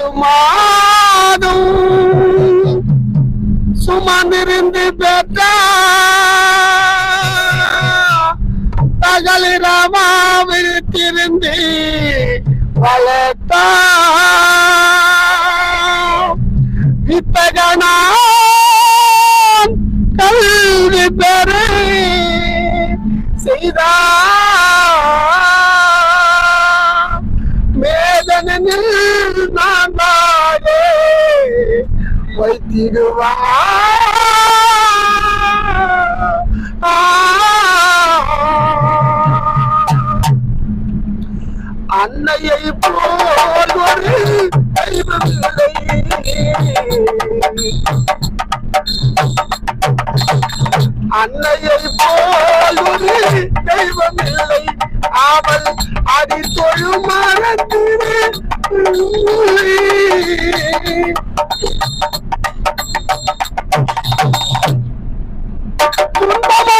பத்து மாதம் சுமந்திருந்து பெற்ற பகலிரமா விருத்திருந்து வளர்த்தா. வித்தகனான் கல்வி பெற செய்தா. மேதனில் நான் வைத்திடுவா அன்னையை போல் ஒரு அன்னையை போல் ஒரு தெய்வமில்லை. அவள் அடி தொழு மரத்திலே துன்பமோ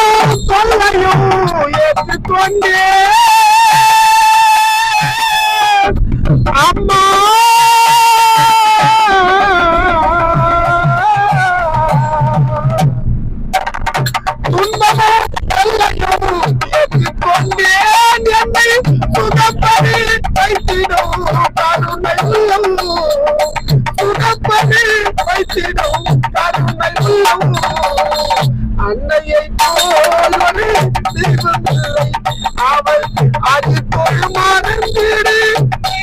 சுகப்படி வைத்திடும் கருணை உள்ளம் சுகப்படி வைத்திடும் கருணை உள்ளம் அன்னையை போல் ஒரு தெய்வமில்லை அவள் அது தொழுமாறந்திடு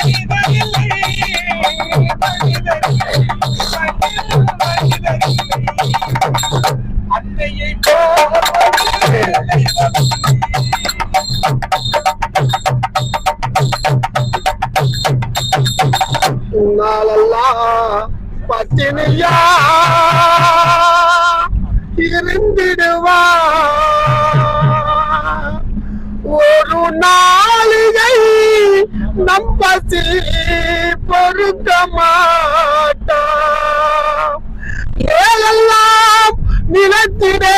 அன்னையை நாளெல்லாம் பட்டினியா? இருந்திடுவா. ஒரு நாளிகை நம்பசி பொருத்த மாட்டா ஏழெல்லாம் நிலத்திலே